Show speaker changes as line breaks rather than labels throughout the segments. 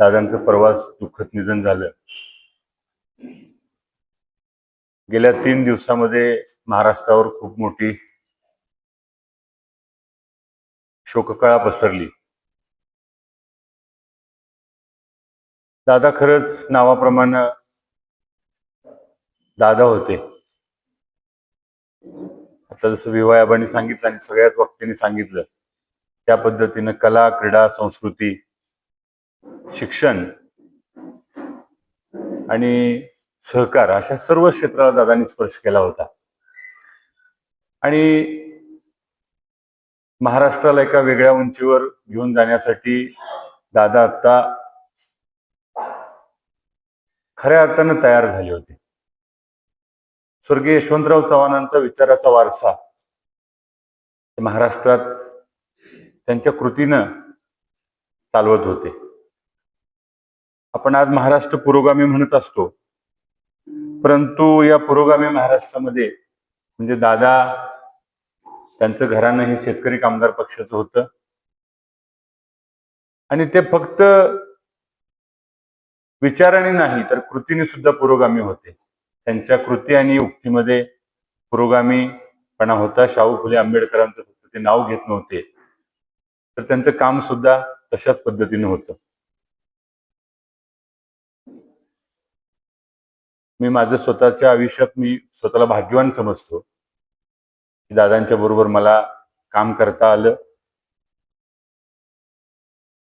दादांचं प्रवास दुःखद निधन झालं. गेल्या तीन दिवसामध्ये महाराष्ट्रावर खूप मोठी शोककळा पसरली. दादा खरंच नावाप्रमाणे दादा होते. आता जसं विवायाबाने सांगितलं आणि सगळ्याच वक्त्यांनी सांगितलं त्या पद्धतीनं कला क्रीडा संस्कृती शिक्षण आणि सहकार अशा सर्व क्षेत्राला दादांनी स्पर्श केला होता. आणि महाराष्ट्राला एका वेगळ्या उंचीवर घेऊन जाण्यासाठी दादा आता खऱ्या अर्थानं तयार झाले होते. स्वर्गीय यशवंतराव चव्हाणांचा विचाराचा वारसा महाराष्ट्रात त्यांच्या कृतीनं चालवत होते. आपण आज महाराष्ट्र पुरोगामी म्हणत असतो. परंतु या पुरोगामी महाराष्ट्रामध्ये म्हणजे दादा त्यांचं घराणं हे शेतकरी कामगार पक्षाचं होतं. आणि ते फक्त विचाराने नाही तर कृतीने सुद्धा पुरोगामी होते. त्यांच्या कृती आणि उक्तीमध्ये पुरोगामीपणा होता. शाहू फुले आंबेडकरांचं फक्त ते नाव घेत नव्हते. तर त्यांचं काम सुद्धा तशाच पद्धतीने होतं. मी माझं स्वतःच्या आयुष्यात मी स्वतःला भाग्यवान समजतो. की दादांच्या बरोबर मला काम करता आलं.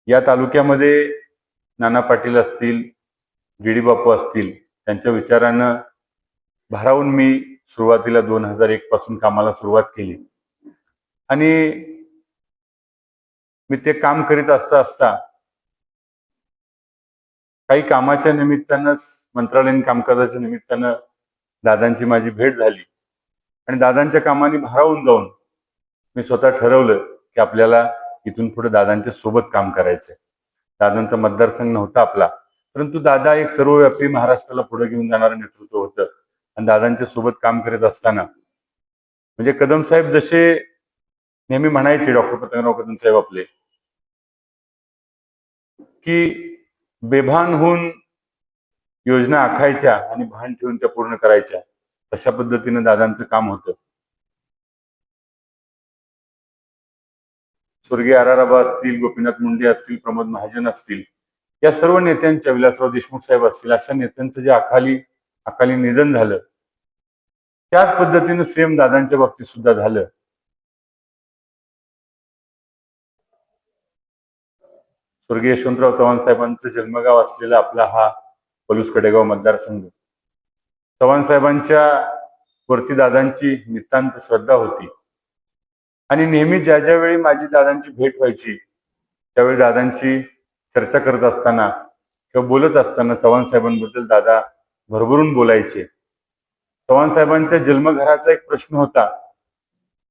या तालुक्यामध्ये नाना पाटील असतील जी डी बापू असतील त्यांच्या विचारानं भारावून मी सुरुवातीला दोन हजार एक पासून कामाला सुरुवात केली. आणि मी ते काम करीत असता असता काही कामाच्या निमित्तानंच मंत्रालयीन कामकाजाच्या निमित्तानं दादांची माझी भेट झाली. आणि दादांच्या कामाने भारावून जाऊन मी स्वतः ठरवलं की आपल्याला इथून पुढे दादांच्या सोबत काम करायचंय. दादांचा मतदारसंघ नव्हता आपला परंतु दादा एक सर्वव्यापी महाराष्ट्राला पुढे घेऊन जाणारं नेतृत्व होतं. आणि दादांच्या सोबत काम करत असताना म्हणजे कदम साहेब जसे नेहमी म्हणायचे डॉक्टर पतंगराव कदम साहेब आपले की बेभान होऊन योजना आखायच्या आणि भान ठेवून त्या पूर्ण करायच्या. अशा पद्धतीनं दादांचं काम होतं. स्वर्गीय आराराबा असतील गोपीनाथ मुंडे असतील प्रमोद महाजन असतील या सर्व नेत्यांच्या विलासराव देशमुख साहेब असतील अशा नेत्यांचं जे अकाली अकाली निधन झालं त्याच पद्धतीनं सेम दादांच्या बाबतीत सुद्धा झालं. स्वर्गीय यशवंतराव चव्हाण साहेबांचं जन्मगाव असलेला आपला हा पलूस कडेगाव मतदारसंघ. चव्हाण साहेबांच्या वरती दादांची नितांत श्रद्धा होती. आणि नेहमी ज्या ज्या वेळी माझी दादांची भेट व्हायची त्यावेळी दादांची चर्चा करत असताना किंवा बोलत असताना चव्हाण साहेबांबद्दल दादा भरभरून बोलायचे. चव्हाण साहेबांच्या जन्मघराचा एक प्रश्न होता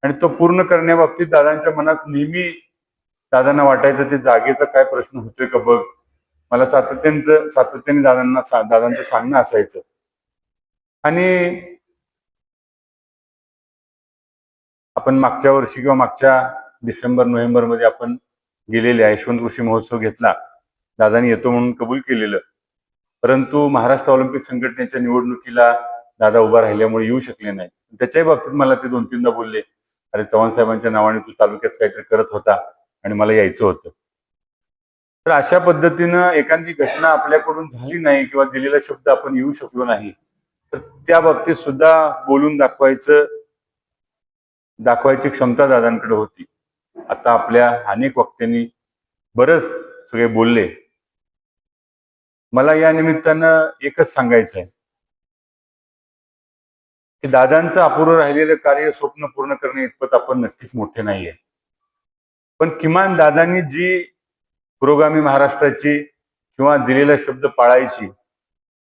आणि तो पूर्ण करण्याबाबतीत दादांच्या मनात नेहमी दादांना वाटायचं ते जागेचा काय प्रश्न होतोय का बघ? मला सातत्याचं सातत्याने दादांना दादांचं सांगणं असायचं. आणि आपण मागच्या वर्षी किंवा मागच्या डिसेंबर नोव्हेंबरमध्ये आपण गेलेले यशवंत कृषी महोत्सव घेतला. दादानी येतो म्हणून कबूल केलेलं. परंतु महाराष्ट्र ऑलिम्पिक संघटनेच्या निवडणुकीला दादा उभा राहिल्यामुळे येऊ शकले नाही त्याच्याही बाबतीत मला ते दोन तीनदा बोलले अरे चव्हाण साहेबांच्या नावाने तू तालुक्यात काहीतरी करत होता आणि मला यायचं होतं. तर अशा पद्धतीनं एखादी घटना आपल्याकडून झाली नाही किंवा दिलेला शब्द आपण येऊ शकलो नाही तर त्या बाबतीत सुद्धा बोलून दाखवायचं दाखवायची क्षमता दादांकडे होती. आता आपल्या अनेक वक्त्यांनी बरंच सगळे बोलले. मला या निमित्तानं एकच सांगायचं आहे की दादांचं अपूर्ण राहिलेलं कार्य स्वप्न पूर्ण करणे इतपत आपण नक्कीच मोठे नाहीये. पण किमान दादांनी जी पुरोगामी महाराष्ट्राची किंवा दिलेला शब्द पाळायची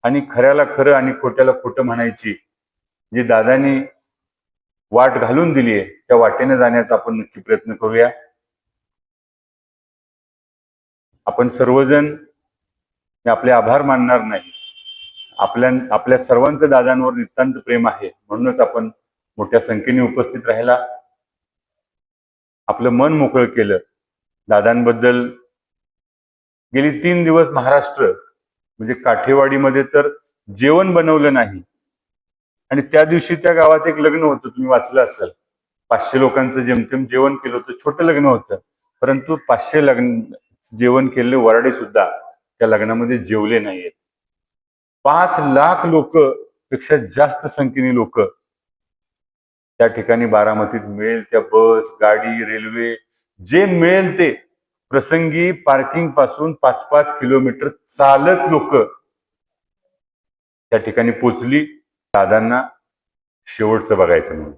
आणि खऱ्याला खरं आणि खोट्याला खोटं म्हणायची जी दादांनी वाट घालून दिली आहे त्या वाटेने जाण्याचा आपण नक्की प्रयत्न करूया. आपण सर्वजण हे आपले आभार मानणार नाही. आपल्या आपल्या सर्वांचं दादांवर नितांत प्रेम आहे म्हणूनच आपण मोठ्या संख्येने उपस्थित राहिला. आपलं मन मोकळं केलं. दादांबद्दल गेली तीन दिवस महाराष्ट्र म्हणजे काठेवाडीमध्ये तर जेवण बनवलं नाही. आणि त्या दिवशी त्या गावात एक लग्न होतं तुम्ही वाचलं असाल. पाचशे लोकांचं जेमतेम जेवण केलं होतं छोटं लग्न होतं. परंतु पाचशे लग्न जेवण केलेले वराडे सुद्धा त्या लग्नामध्ये जेवले नाहीयेत. पाच लाख लोक पेक्षा जास्त संख्येने लोक त्या ठिकाणी बारामतीत मिळेल त्या बस गाडी रेल्वे जे मिळेल ते प्रसंगी पार्किंगपासून पाच पाच किलोमीटर चालत लोक त्या ठिकाणी पोचली दादांना शेवटचं बघायचं म्हणून.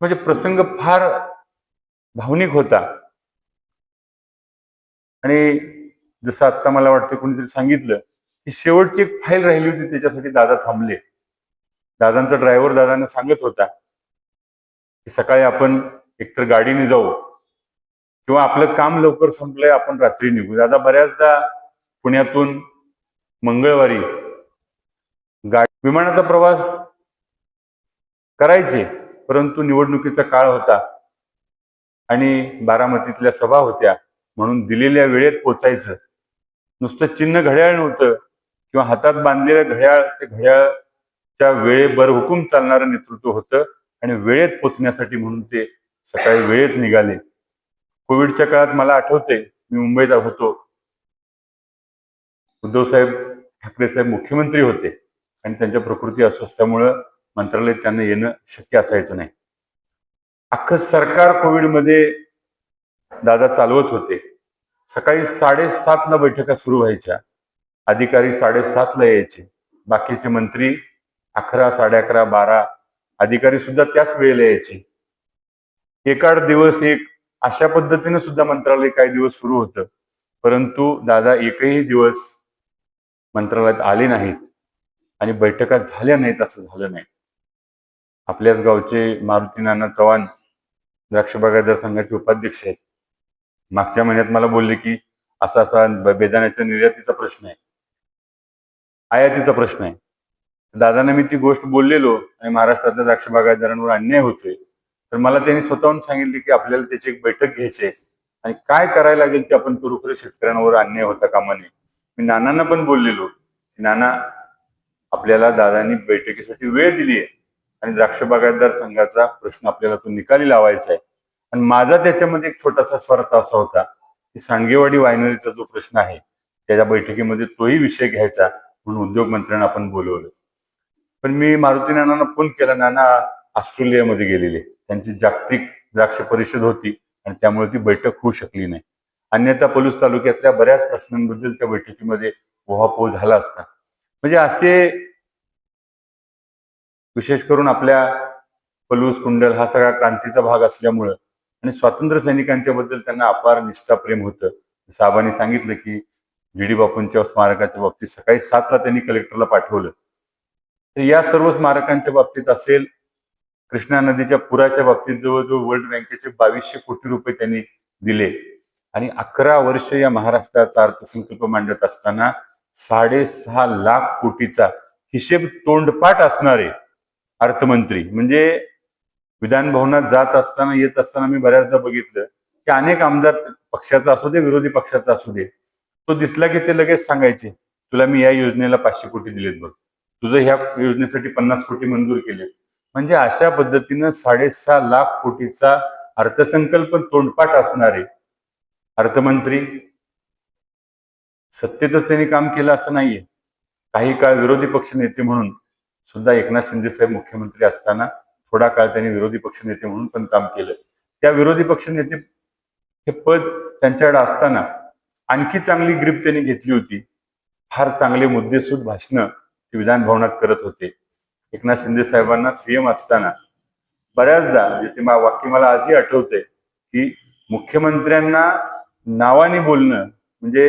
म्हणजे प्रसंग फार भावनिक होता. आणि जसं आता मला वाटतं कोणीतरी सांगितलं की शेवटची एक फाईल राहिली होती त्याच्यासाठी दादा थांबले. दादांचा ड्रायव्हर दादांना सांगत होता की सकाळी आपण एकतर गाडीने जाऊ किंवा आपलं काम लवकर संपलंय आपण रात्री निघू. आता बऱ्याचदा पुण्यातून मंगळवारी गाडी विमानाचा प्रवास करायचे परंतु निवडणुकीचा काळ होता आणि बारामतीतल्या सभा होत्या. म्हणून दिलेल्या वेळेत पोचायचं. नुसतं चिन्ह घड्याळ नव्हतं किंवा हातात बांधलेलं घड्याळ ते घड्याळच्या वेळेबर हुकूम चालणारं नेतृत्व होतं आणि वेळेत पोचण्यासाठी म्हणून ते सकाळी वेळेत निघाले. कोविडच्या काळात मला आठवते मी मुंबईत होतो. उद्धव साहेब ठाकरे साहेब मुख्यमंत्री होते आणि त्यांच्या प्रकृती अस्वस्थ्यामुळं मंत्रालयात त्यांना येणं शक्य असायचं नाही. अख्खं सरकार कोविडमध्ये दादा चालवत होते. सकाळी साडेसातला बैठका सुरू व्हायच्या. अधिकारी साडेसातला यायचे. बाकीचे मंत्री अकरा साडे अकरा बारा अधिकारी सुद्धा त्याच वेळेला यायचे. एकाड दिवस एक अशा पद्धतीने सुद्धा मंत्रालय काही दिवस सुरू होतं. परंतु दादा एकही दिवस मंत्रालयात आले नाहीत आणि बैठका झाल्या नाहीत असं झालं नाही. आपल्याच गावचे मारुती नाना चव्हाण द्राक्ष बागायतदार संघाचे उपाध्यक्ष आहेत. मागच्या महिन्यात मला बोलले की असा असा बेदाण्याच्या निर्यातीचा प्रश्न आहे. आयातीचा प्रश्न आहे. दादांना मी ती गोष्ट बोललेलो आणि महाराष्ट्रातल्या द्राक्ष बागायतदारांवर अन्याय होतोय. तर मला त्यांनी स्वतःहून सांगितले की आपल्याला त्याची एक बैठक घ्यायची आहे. आणि काय करायला लागेल ते आपण करू खरं शेतकऱ्यांवर अन्याय होता कामा नये. मी नानांना पण बोललेलो. नाना आपल्याला दादांनी बैठकीसाठी वेळ दिली आहे. आणि द्राक्ष बागायतदार संघाचा प्रश्न आपल्याला तो निकाली लावायचा आहे. आणि माझा त्याच्यामध्ये एक छोटासा स्वार्थ असा होता की सांगेवाडी वायनरीचा जो प्रश्न आहे त्याच्या बैठकीमध्ये तोही विषय घ्यायचा म्हणून उद्योग मंत्र्यांना आपण बोलवलं. पण मी मारुती नानांना फोन केला. नाना ऑस्ट्रेलियामध्ये गेलेले त्यांची जागतिक द्राक्ष परिषद होती आणि त्यामुळे ती बैठक होऊ शकली नाही. अन्यथा पलूस तालुक्यातल्या बऱ्याच प्रश्नांबद्दल त्या बैठकीमध्ये पोहापोह झाला असता. म्हणजे असे विशेष करून आपल्या पलूस कुंडल हा सगळा क्रांतीचा भाग असल्यामुळं आणि स्वातंत्र्य सैनिकांच्या बद्दल त्यांना अपार निष्ठा प्रेम होतं साहेबांनी सांगितलं की जी डी बापूंच्या स्मारकाच्या बाबतीत सकाळी सातला त्यांनी कलेक्टरला पाठवलं. तर या सर्व स्मारकांच्या बाबतीत असेल कृष्णा नदीच्या पुराच्या बाबतीत जवळजवळ वर्ल्ड बँकेचे बावीसशे कोटी रुपये त्यांनी दिले. आणि अकरा वर्ष या महाराष्ट्राचा अर्थसंकल्प मांडत असताना साडेसहा लाख कोटीचा हिशेब तोंडपाठ असणारे अर्थमंत्री म्हणजे विधान भवनात जात असताना येत असताना मी बऱ्याचदा बघितलं की अनेक आमदार पक्षाचा असू दे विरोधी पक्षाचा असू दे तो दिसला की ते लगेच सांगायचे तुला मी या योजनेला पाचशे कोटी दिलेत बघ. तुझं ह्या योजनेसाठी पन्नास कोटी मंजूर केले म्हणजे अशा पद्धतीनं साडेसहा लाख कोटीचा अर्थसंकल्प तोंडपाठ असणारे अर्थमंत्री सत्तेतच त्यांनी काम केलं असं नाहीये. काही काळ विरोधी पक्ष नेते म्हणून सुद्धा एकनाथ शिंदे साहेब मुख्यमंत्री असताना थोडा काळ त्यांनी विरोधी पक्ष नेते म्हणून पण काम केलं. त्या विरोधी पक्ष नेते हे पद त्यांच्याकडे असताना आणखी चांगली ग्रीप त्यांनी घेतली होती. फार चांगले मुद्देसूद भाषणं ते विधान भवनात करत होते. एकनाथ शिंदे साहेबांना सीएम असताना बऱ्याचदा म्हणजे वाक्य मला आजही आठवतंय की मुख्यमंत्र्यांना नावाने बोलणं म्हणजे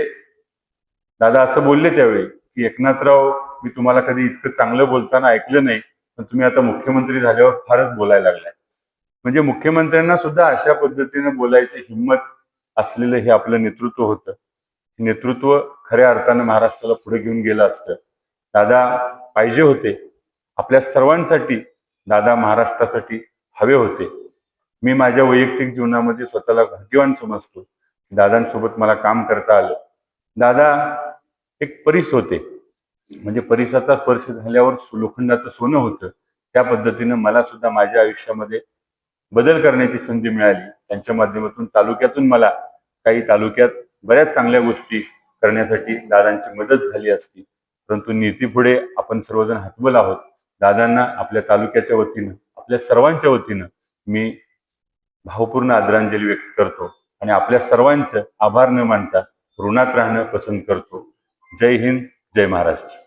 दादा असं बोलले त्यावेळी की एकनाथराव मी तुम्हाला कधी इतकं चांगलं बोलताना ऐकलं नाही पण तुम्ही आता मुख्यमंत्री झाल्यावर फारच बोलायला लागलाय. म्हणजे मुख्यमंत्र्यांना सुद्धा अशा पद्धतीने बोलायची हिंमत असलेलं हे आपलं नेतृत्व होतं. हे नेतृत्व खऱ्या अर्थानं महाराष्ट्राला पुढे घेऊन गेलं असतं. दादा पाहिजे होते. आपल्या सर्वांसाठी दादा महाराष्ट्रासाठी हवे होते. मी माझ्या वैयक्तिक जीवनामध्ये स्वतःला भाग्यवान समजतो. दादांसोबत मला काम करता आलं. दादा एक परीस होते. म्हणजे परिसाचा स्पर्श झाल्यावर लोखंडाचं सोनं होतं. त्या पद्धतीनं मला सुद्धा माझ्या आयुष्यामध्ये बदल करण्याची संधी मिळाली. त्यांच्या माध्यमातून तालुक्यातून मला काही तालुक्यात बऱ्याच चांगल्या गोष्टी करण्यासाठी दादांची मदत झाली असती. परंतु नीतीपुढे आपण सर्वजण हातबल आहोत. दादांना आपल्या तालुक्याच्या वतीनं आपल्या सर्वांच्या वतीनं मी भावपूर्ण आदरांजली व्यक्त करतो आणि आपल्या सर्वांचं आभार न मानता ऋणात राहणं पसंत करतो. जय हिंद जय महाराष्ट्र.